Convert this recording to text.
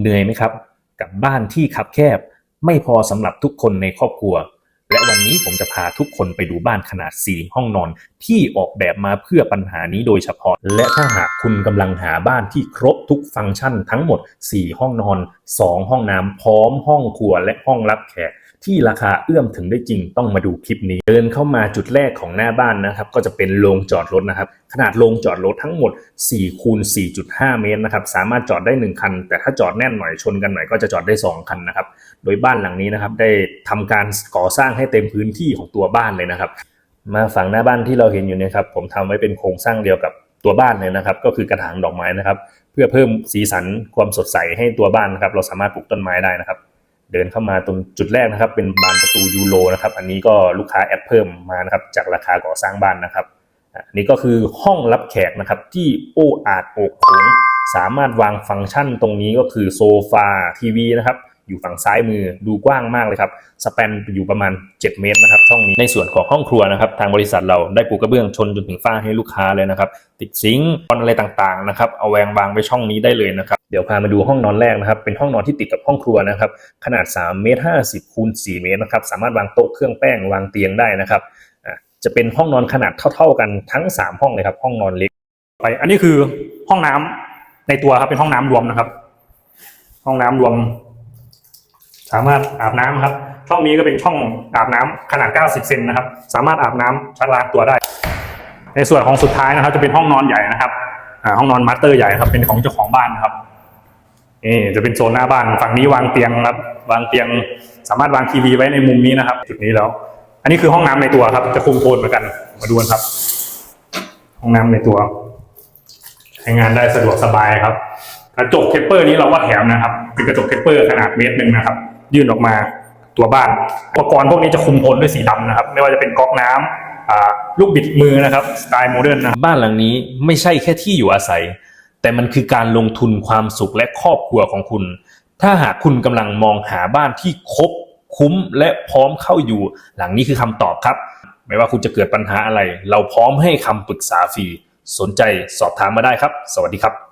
เหนื่อยไหมครับ กับบ้านที่คับแคบ ไม่พอสำหรับทุกคนในครอบครัว และวันนี้ผมจะพาทุกคนไปดูบ้านขนาด 4 ห้องนอน ที่ออกแบบมาเพื่อปัญหานี้โดยเฉพาะ และถ้าหากคุณกำลังหาบ้านที่ครบทุกฟังก์ชันทั้งหมด 4 ห้องนอน 2 ห้องน้ำพร้อมห้องครัวและห้องรับแขก ที่ราคาเอื้อมถึงได้จริงต้องมาดูคลิปนี้ เดินเข้ามาจุดแรกของหน้าบ้านนะครับ ก็จะเป็นโรงจอดรถนะครับ ขนาดโรงจอดรถทั้งหมด4คูณ4.5 เมตรนะครับ สามารถจอดได้ 1 คัน แต่ถ้าจอดแน่นหน่อยชนกันหน่อยก็จะจอดได้ 2 คันนะครับ โดยบ้านหลังนี้นะครับได้ทำการก่อสร้างให้เต็มพื้นที่ของตัวบ้านเลยนะครับ มาฝั่งหน้าบ้านที่เราเห็นอยู่เนะครับผมทำไว้เป็นโครงสร้างเดียวกับตัวบ้านเลยนะครับ ก็คือกระถางดอกไม้นะครับ เพื่อเพิ่มสีสันความสดใสให้ตัวบ้านนะครับ เราสามารถปลูกต้นไม้ได้นะครับ เดินเข้ามาตรงจุดแรกนะครับ เป็นบานประตูยูโรนะครับ อันนี้ก็ลูกค้าแอดเพิ่มมานะครับ จากราคาก่อสร้างบ้านนะครับอันนี้ก็คือห้องรับแขกนะครับ ที่โอ้อาจโอกโขงสามารถวางฟังก์ชันตรงนี้ก็คือโซฟาทีวีนะครับอยู่ฝั่งซ้ายมือดูกว้างมากเลยครับสแปนอยู่ประมาณ 7 เมตรนะครับช่องนี้ในส่วนของห้องครัวนะครับ ทางบริษัทเราได้ปูกระเบื้องชนจนถึงฝ้าให้ลูกค้าเลยนะครับ ติดซิงค์ออนอะไรต่างๆนะครับ เอาแวงวางไว้ช่องนี้ได้เลยนะครับ เดี๋ยวพามาดูห้องนอนแรกนะครับ เป็นห้องนอนที่ติดกับห้องครัวนะครับ ขนาด3เมตร50คูณ4เมตรนะครับ สามารถวางโต๊ะเครื่องแป้งวางเตียงได้นะครับอะจะเป็นห้องนอนขนาดเท่า ๆกันทั้ง 3 ห้องเลยครับ ห้องนอนเล็ก ไปอันนี้คือห้องน้ำในตัวครับเป็นห้องน้ำรวมนะครับ ห้องน้ำรวม สามารถอาบน้ำครับช่องนี้ก็เป็นช่องอาบน้ำขนาด 90 เซนนะครับ สามารถอาบน้ำชักล้างตัวได้ ในส่วนของสุดท้ายนะครับ จะเป็นห้องนอนใหญ่นะครับอ่าห้องนอนมาสเตอร์ใหญ่ครับเป็นของเจ้าของบ้านนะครับ นี่จะเป็นโซนหน้าบ้านฝั่งนี้วางเตียงครับวางเตียงสามารถวางทีวีไว้ในมุมนี้นะครับจุดนี้แล้ว อันนี้คือห้องน้ำในตัวครับ จะคุมโทนเหมือนกันมาดูกันครับ ห้องน้ำในตัว ใช้งานได้สะดวกสบายครับ กระจกเทปเปอร์นี้เราก็แถมนะครับ เป็นกระจกเทปเปอร์ขนาดเมตรหนึ่งนะครับ ยื่นออกมาตัวบ้านอุปกรณ์พวกนี้จะคุมโทนด้วยสีดำนะครับ ไม่ว่าจะเป็นก๊อกน้ำอ่าลูกบิดมือนะครับสไตล์โมเดิร์นนะบ้านหลังนี้ไม่ใช่แค่ที่อยู่อาศัย แต่มันคือการลงทุนความสุขและครอบครัวของคุณ ถ้าหากคุณกำลังมองหาบ้านที่ครบคุ้มและพร้อมเข้าอยู่ หลังนี้คือคำตอบครับ ไม่ว่าคุณจะเกิดปัญหาอะไร เราพร้อมให้คำปรึกษาฟรีสนใจสอบถามมาได้ครับ สวัสดีครับ